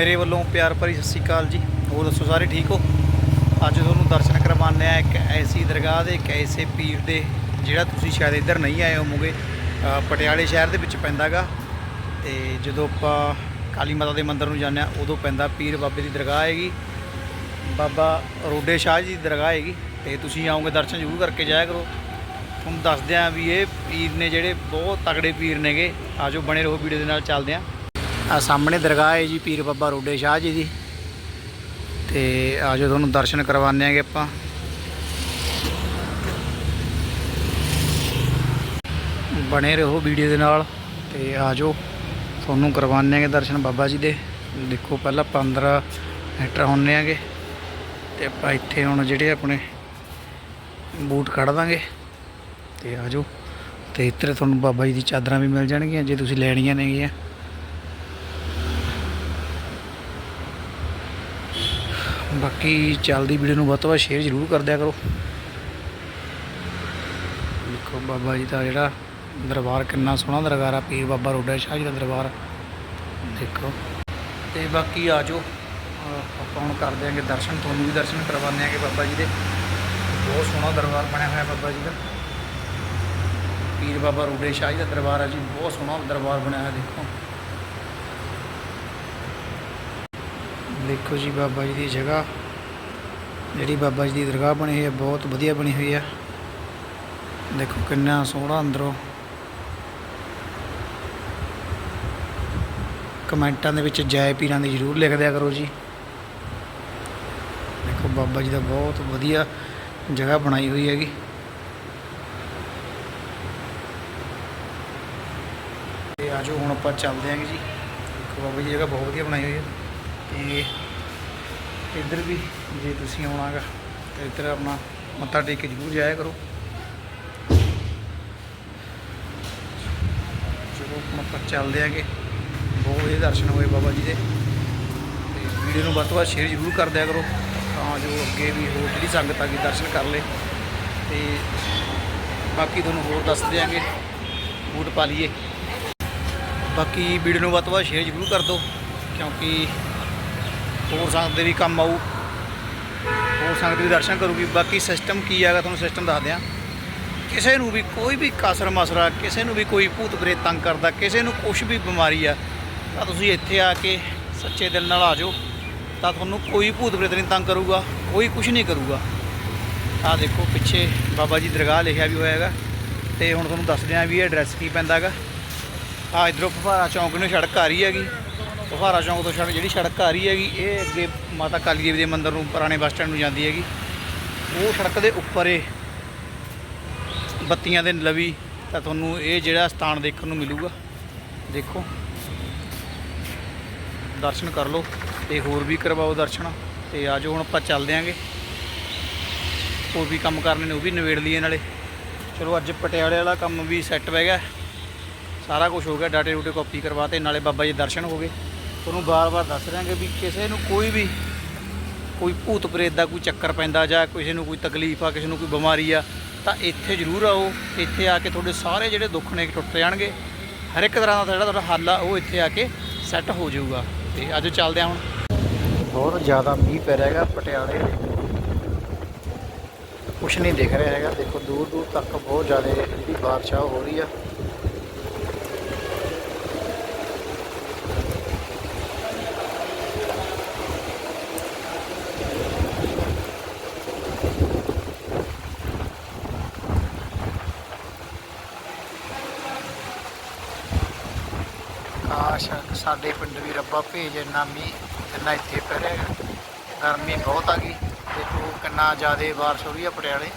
ਮੇਰੇ ਵੱਲੋਂ ਪਿਆਰ ਭਰੀ ਸਤਿ ਸ਼੍ਰੀ ਅਕਾਲ ਜੀ। ਹੋਰ ਦੱਸੋ ਸਾਰੇ ਠੀਕ ਹੋ? ਅੱਜ ਤੁਹਾਨੂੰ ਦਰਸ਼ਨ ਕਰਵਾਉਂਦੇ ਆ ਇੱਕ ਐਸੀ ਦਰਗਾਹ ਦੇ ਇੱਕ ਐਸੇ ਪੀਰ ਦੇ ਜਿਹੜਾ ਤੁਸੀਂ ਸ਼ਾਇਦ ਇੱਧਰ ਨਹੀਂ ਆਏ ਹੋਵੋਗੇ। ਅ, ਪਟਿਆਲੇ ਸ਼ਹਿਰ ਦੇ ਵਿੱਚ ਪੈਂਦਾਗਾ। ਤੇ ਜਦੋਂ ਆਪਾਂ ਕਾਲੀ ਮਾਤਾ ਦੇ ਮੰਦਿਰ ਨੂੰ ਜਾਂਦੇ ਆ ਉਦੋਂ ਪੈਂਦਾ ਪੀਰ ਬਾਬੇ ਦੀ ਦਰਗਾਹ ਹੈਗੀ। ਬਾਬਾ ਰੋਡੇ ਸ਼ਾਹ ਜੀ ਦੀ ਦਰਗਾਹ ਹੈਗੀ। ਤੇ ਤੁਸੀਂ ਆਓਗੇ ਦਰਸ਼ਨ ਜ਼ਰੂਰ ਕਰਕੇ ਜਾਇਆ ਕਰੋ। ਤੁਹਾਨੂੰ ਦੱਸਦੇ ਆ ਵੀ ਇਹ ਪੀਰ ਨੇ ਜਿਹੜੇ ਬਹੁਤ ਤਕੜੇ ਪੀਰ ਨੇਗੇ। ਆਜੋ ਬਣੇ ਰਹੋ ਵੀਡੀਓ ਦੇ ਨਾਲ ਚੱਲਦੇ ਆ ਆ ਸਾਹਮਣੇ ਦਰਗਾਹ ਹੈ ਜੀ, ਪੀਰ ਬਾਬਾ ਰੋਡੇ ਸ਼ਾਹ ਜੀ ਦੀ। ਤੇ ਆਜੋ ਤੁਹਾਨੂੰ ਦਰਸ਼ਨ ਕਰਵਾਉਂਦੇ ਆਂਗੇ ਆਪਾਂ। ਬਣੇ ਰਹੋ ਵੀਡੀਓ ਦੇ ਨਾਲ ਤੇ ਆਜੋ ਤੁਹਾਨੂੰ ਕਰਵਾਉਂਦੇ ਆਂਗੇ ਦਰਸ਼ਨ ਬਾਬਾ ਜੀ ਦੇ। ਦੇਖੋ ਪਹਿਲਾਂ 15 ਮੀਟਰ ਹੁੰਨੇ ਆਂਗੇ ਤੇ ਆਪਾਂ ਇੱਥੇ ਹੁਣ ਜਿਹੜੇ ਆਪਣੇ ਬੂਟ ਕੱਢ ਦਾਂਗੇ। ਤੇ ਆਜੋ ਤੇ ਇੱਧਰ ਤੁਹਾਨੂੰ ਬਾਬਾ ਜੀ ਦੀ ਚਾਦਰਾਂ ਵੀ ਮਿਲ ਜਾਣਗੀਆਂ, ਜੇ ਤੁਸੀਂ ਲੈਣੀਆਂ ਨੇਗੀਆਂ। ਬਾਕੀ ਚੱਲਦੀ ਵੀਡੀਓ ਨੂੰ ਵੱਧ ਤੋਂ ਵੱਧ ਸ਼ੇਅਰ ਜ਼ਰੂਰ ਕਰ ਦਿਆ ਕਰੋ। ਦੇਖੋ ਬਾਬਾ ਜੀ ਦਾ ਜਿਹੜਾ ਦਰਬਾਰ ਕਿੰਨਾ ਸੋਹਣਾ ਦਰਬਾਰ ਆ, ਪੀਰ ਬਾਬਾ ਰੋਡਾ ਸ਼ਾਹ ਜੀ ਦਾ ਦਰਬਾਰ। ਦੇਖੋ। ਤੇ ਬਾਕੀ ਆ ਜਾਓ। ਆਪਾਂ ਹੁਣ ਕਰ ਦਿਆਂਗੇ ਦਰਸ਼ਨ, ਤੁਹਾਨੂੰ ਵੀ ਦਰਸ਼ਨ ਕਰਵਾਉਂਦੇ ਆਂਗੇ ਬਾਬਾ ਜੀ ਦੇ। ਬਹੁਤ ਸੋਹਣਾ ਦਰਬਾਰ ਬਣਿਆ ਹੋਇਆ ਬਾਬਾ ਜੀ ਦਾ। ਪੀਰ ਬਾਬਾ ਰੋਡੇ ਸ਼ਾਹ ਜੀ ਦਾ ਦਰਬਾਰ ਆ ਜੀ, ਬਹੁਤ ਸੋਹਣਾ ਦਰਬਾਰ ਬਣਿਆ ਹੋਇਆ, ਦੇਖੋ। ਦੇਖੋ ਜੀ ਬਾਬਾ ਜੀ ਦੀ ਜਗ੍ਹਾ। ਜਿਹੜੀ ਬਾਬਾ ਜੀ ਦੀ ਦਰਗਾਹ ਬਣੀ ਹੋਈ ਹੈ, ਬਹੁਤ ਵਧੀਆ ਬਣੀ ਹੋਈ ਹੈ। ਦੇਖੋ ਕਿੰਨਾ ਸੋਹਣਾ ਅੰਦਰੋਂ ਕਮੈਂਟਾਂ ਦੇ ਵਿੱਚ ਜੈ ਪੀਰਾਂ ਦੀ ਜ਼ਰੂਰ ਲਿਖ ਦਿਆ ਕਰੋ ਜੀ। ਦੇਖੋ ਬਾਬਾ ਜੀ ਦਾ ਬਹੁਤ ਵਧੀਆ ਜਗ੍ਹਾ ਬਣਾਈ ਹੋਈ ਹੈਗੀ। ਤੇ ਆਜੋ ਹੁਣ ਆਪਾਂ ਚੱਲਦੇ ਆਂਗੇ ਜੀ। ਦੇਖੋ ਬਾਬਾ ਜੀ ਦੀ ਜਗ੍ਹਾ ਬਹੁਤ ਵਧੀਆ ਬਣਾਈ ਹੋਈ ਹੈ। ਤੇ ਇੱਧਰ ਵੀ ਜੇ ਤੁਸੀਂ ਆਉਣਾਗਾ ਤਾਂ ਇੱਧਰ ਆਪਣਾ ਮੱਥਾ ਟੇਕ ਕੇ ਜ਼ਰੂਰ ਜਾਇਆ ਕਰੋ। ਚਲੋ ਮੱਥਾ ਆਪਾਂ ਚੱਲਦੇ ਆਂਗੇ। ਬਹੁਤ ਵਧੀਆ ਦਰਸ਼ਨ ਹੋਏ ਬਾਬਾ ਜੀ ਦੇ। ਤੇ ਵੀਡੀਓ ਨੂੰ ਵੱਧ ਤੋਂ ਵੱਧ ਸ਼ੇਅਰ ਜ਼ਰੂਰ ਕਰ ਦਿਆ ਕਰੋ ਤਾਂ ਜੋ ਅੱਗੇ ਵੀ ਹੋਰ ਜਿਹੜੀ ਸੰਗਤ ਆ ਗਈ ਦਰਸ਼ਨ ਕਰ ਲੇ। ਤੇ ਬਾਕੀ ਤੁਹਾਨੂੰ ਹੋਰ ਦੱਸ ਦਿਆਂਗੇ। ਬੂਟ ਪਾ ਲਈਏ। ਬਾਕੀ ਵੀਡੀਓ ਨੂੰ ਵੱਧ ਤੋਂ ਵੱਧ ਸ਼ੇਅਰ ਜ਼ਰੂਰ ਕਰ ਦਿਓ, ਕਿਉਂਕਿ ਹੋਰ ਸੰਗਤ ਦੇ ਵੀ ਕੰਮ ਆਊ, ਹੋਰ ਸੰਗਤ ਵੀ ਦਰਸ਼ਨ ਕਰੂਗੀ। ਬਾਕੀ ਸਿਸਟਮ ਕੀ ਹੈਗਾ ਤੁਹਾਨੂੰ ਸਿਸਟਮ ਦੱਸ ਦਿਆਂ। ਕਿਸੇ ਨੂੰ ਵੀ ਕੋਈ ਵੀ ਕਸਰ ਮਸਰਾ, ਕਿਸੇ ਨੂੰ ਵੀ ਕੋਈ ਭੂਤ ਪ੍ਰੇਤ ਤੰਗ ਕਰਦਾ, ਕਿਸੇ ਨੂੰ ਕੁਝ ਵੀ ਬਿਮਾਰੀ ਆ, ਤਾਂ ਤੁਸੀਂ ਇੱਥੇ ਆ ਕੇ ਸੱਚੇ ਦਿਲ ਨਾਲ ਆ ਜਾਓ। ਤਾਂ ਤੁਹਾਨੂੰ ਕੋਈ ਭੂਤ ਪ੍ਰੇਤ ਨਹੀਂ ਤੰਗ ਕਰੂਗਾ, ਕੋਈ ਕੁਝ ਨਹੀਂ ਕਰੂਗਾ। ਆ ਦੇਖੋ, ਪਿੱਛੇ ਬਾਬਾ ਜੀ ਦਰਗਾਹ ਲਿਖਿਆ ਵੀ ਹੋਇਆ ਹੈਗਾ। ਤੇ ਹੁਣ ਤੁਹਾਨੂੰ ਦੱਸਦੇ ਆ ਵੀ ਇਹ ਐਡਰੈਸ ਕੀ ਪੈਂਦਾ ਹੈਗਾ। ਆ ਇਧਰੋਂ ਫੁਹਾਰਾ ਚੌਂਕ ਨੂੰ ਸੜਕ ਆ ਰਹੀ ਹੈਗੀ। ਫੁਹਾਰਾ ਚੌਂਕ ਤੋਂ ਸੜਕ ਜਿਹੜੀ ਸੜਕ ਆ ਰਹੀ ਹੈਗੀ, ਇਹ ਅੱਗੇ ਮਾਤਾ ਕਾਲੀ ਦੇਵੀ ਦੇ ਮੰਦਿਰ ਨੂੰ, ਪੁਰਾਣੇ ਬੱਸ ਸਟੈਂਡ ਨੂੰ ਜਾਂਦੀ ਹੈਗੀ। ਉਹ ਸੜਕ ਦੇ ਉੱਪਰ ਇਹ ਬੱਤੀਆਂ ਦੇ ਲਵੀ ਤਾਂ ਤੁਹਾਨੂੰ ਇਹ ਜਿਹੜਾ ਸਥਾਨ ਦੇਖਣ ਨੂੰ ਮਿਲੂਗਾ। ਦੇਖੋ। ਦਰਸ਼ਨ ਕਰ ਲਓ ਤੇ ਹੋਰ ਵੀ ਕਰਵਾਓ ਦਰਸ਼ਨ। ਤੇ ਆਜੋ ਹੁਣ ਆਪਾਂ ਚੱਲਦੇ ਆਂਗੇ। ਹੋਰ ਵੀ ਕੰਮ ਕਰਨੇ ਨੇ, ਉਹ ਵੀ ਨਿਬੇੜ ਲਈਏ ਨਾਲੇ। ਚਲੋ, ਅੱਜ ਪਟਿਆਲੇ ਵਾਲਾ ਕੰਮ ਵੀ ਸੈੱਟ ਬਹਿ ਗਿਆ। ਸਾਰਾ ਕੁਝ ਹੋ ਗਿਆ ਡਾਟੇ ਡੂਟੇ ਕਾਪੀ ਕਰਵਾਤੇ ਨਾਲੇ ਬਾਬਾ ਜੀ ਦਰਸ਼ਨ ਹੋ ਗਏ। ਤੁਹਾਨੂੰ ਬਾਰ-ਬਾਰ ਦੱਸ ਦਿਆਂਗੇ ਵੀ ਕਿਸੇ ਨੂੰ ਕੋਈ ਵੀ ਕੋਈ ਭੂਤ ਪ੍ਰੇਤ ਦਾ ਕੋਈ ਚੱਕਰ ਪੈਂਦਾ ਜਾਂ ਕਿਸੇ ਨੂੰ ਕੋਈ ਤਕਲੀਫ ਆ, ਕਿਸੇ ਨੂੰ ਕੋਈ ਬਿਮਾਰੀ ਆ, ਤਾਂ ਇੱਥੇ ਜ਼ਰੂਰ ਆਓ। ਇੱਥੇ ਆ ਕੇ ਤੁਹਾਡੇ ਸਾਰੇ ਜਿਹੜੇ ਦੁੱਖ ਨੇ ਟੁੱਟ ਜਾਣਗੇ। ਹਰ ਇੱਕ ਤਰ੍ਹਾਂ ਦਾ ਜਿਹੜਾ ਤੁਹਾਡਾ ਹੱਲ ਆ, ਉਹ ਇੱਥੇ ਆ ਕੇ ਸੈੱਟ ਹੋ ਜਾਊਗਾ। ਤੇ ਅੱਜ ਚੱਲਦੇ ਆ ਹੁਣ। ਬਹੁਤ ਜ਼ਿਆਦਾ ਮੀਂਹ ਪੈ ਰਿਹਾ ਹੈਗਾ ਪਟਿਆਲੇ ਕੁਛ ਨਹੀਂ ਦਿਖ ਰਿਹਾ ਹੈਗਾ। ਦੇਖੋ ਦੂਰ ਦੂਰ ਤੱਕ ਬਹੁਤ ਜ਼ਿਆਦਾ ਜਿਹੜੀ ਬਾਰਿਸ਼ ਹੋ ਰਹੀ ਆ। ਕਾਸ਼ ਸਾਡੇ ਪਿੰਡ ਵੀ ਰੱਬਾ ਭੇਜ ਇੰਨਾ ਮੀਂਹ, ਜਿੰਨਾ ਇੱਥੇ ਪੈ ਰਿਹਾ ਗਰਮੀ ਬਹੁਤ ਆ ਗਈ ਦੇਖੋ ਕਿੰਨਾ ਜ਼ਿਆਦਾ ਬਾਰਿਸ਼ ਹੋ ਰਹੀ ਆ ਪਟਿਆਲੇ।